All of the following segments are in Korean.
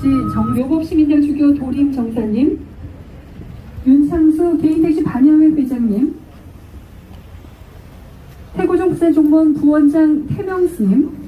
주지 정요법시민당 주교 도림 정사님, 윤창수 개인택시 반야회 회장님, 태고종 부산종무원 부원장 태명스님,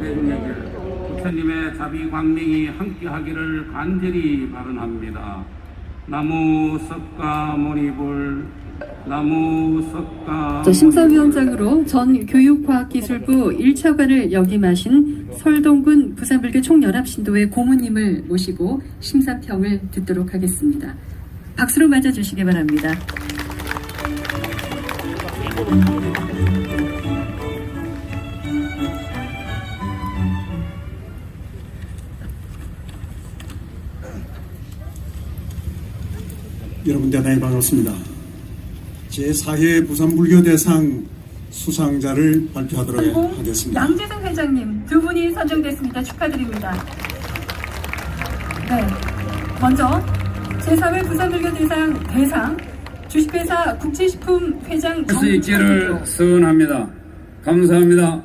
대중에게 부처님의 자비 광명이 함께하기를 간절히 바란합니다. 나무 석가 모니불 나무 석가 자, 심사위원장으로 전 교육과학기술부 1차관을 역임하신 설동군 부산불교 총연합신도의 고모님을 모시고 심사평을 듣도록 하겠습니다. 박수로 맞아주시기 바랍니다. 여러분 대단히 반갑습니다. 제4회 부산불교 대상 수상자를 발표하도록 하겠습니다. 양재승 회장님 두 분이 선정됐습니다. 축하드립니다. 네, 먼저 제4회 부산불교 대상 대상 주식회사 국제식품 회장 할수 있기를 소원합니다. 감사합니다.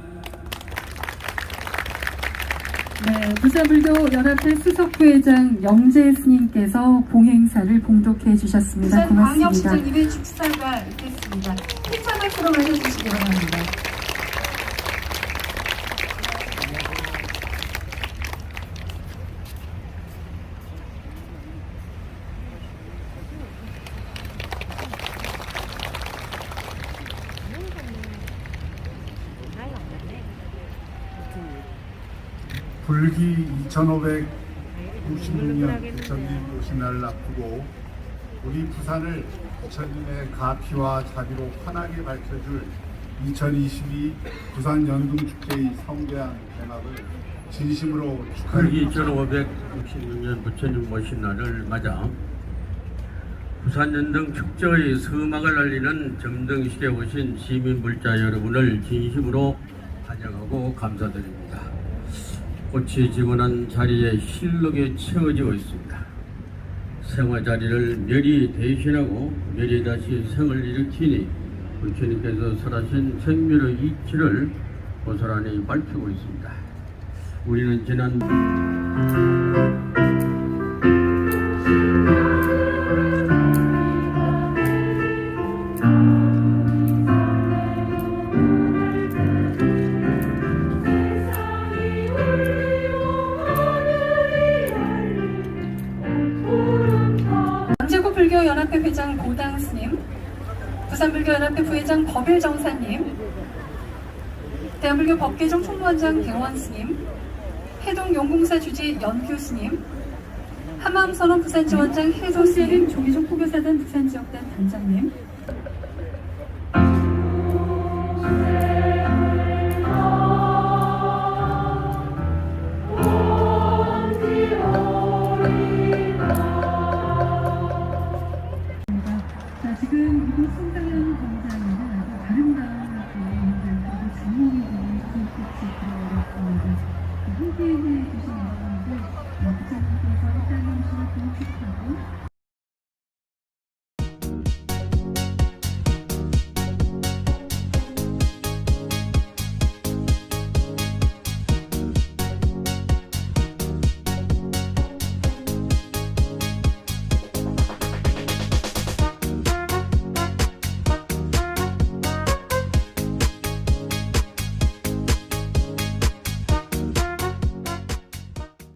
네, 부산불교 연합회 수석부회장 영재 스님께서 봉행사를 봉독해 주셨습니다. 고맙습니다. 광역시장님의 축사가 있겠습니다. 행사 발표로 맞아주시기 바랍니다. 불기 2566년 부처님 오신 날을 앞두고 우리 부산을 부처님의 가피와 자비로 환하게 밝혀줄 2022 부산 연등축제의 성대한 개막을 진심으로 축하드립니다. 1566년 부처님 모신 날을 맞아 부산 연등 축제의 서막을 알리는 점등식에 오신 시민불자 여러분을 진심으로 환영하고 감사드립니다. 꽃이 지고난 자리에 실록에 채워지고 있습니다. 생화 자리를 멸이 대신하고 멸이 다시 생을 일으키니 부처님께서 설하신 생멸의 이치를 고스란히 밝히고 있습니다. 우리는 지난 불교연합회 회장 고당 스님, 부산불교연합회 부회장 법일 정사님, 대한불교 법계정 총무원장 경원 스님, 해동용공사 주지 연규 스님, 한마음선언 부산지원장 해도 스님, 조기종 포교사단 부산지역단 단장님, 지금 이곳 송장현 광장에는 아주 아름다운 공간, 그리고 주목이 되는 불빛이 들어왔습니다. 함께 해주신 여러분들, 부장님께서 일단은 주를 공식하고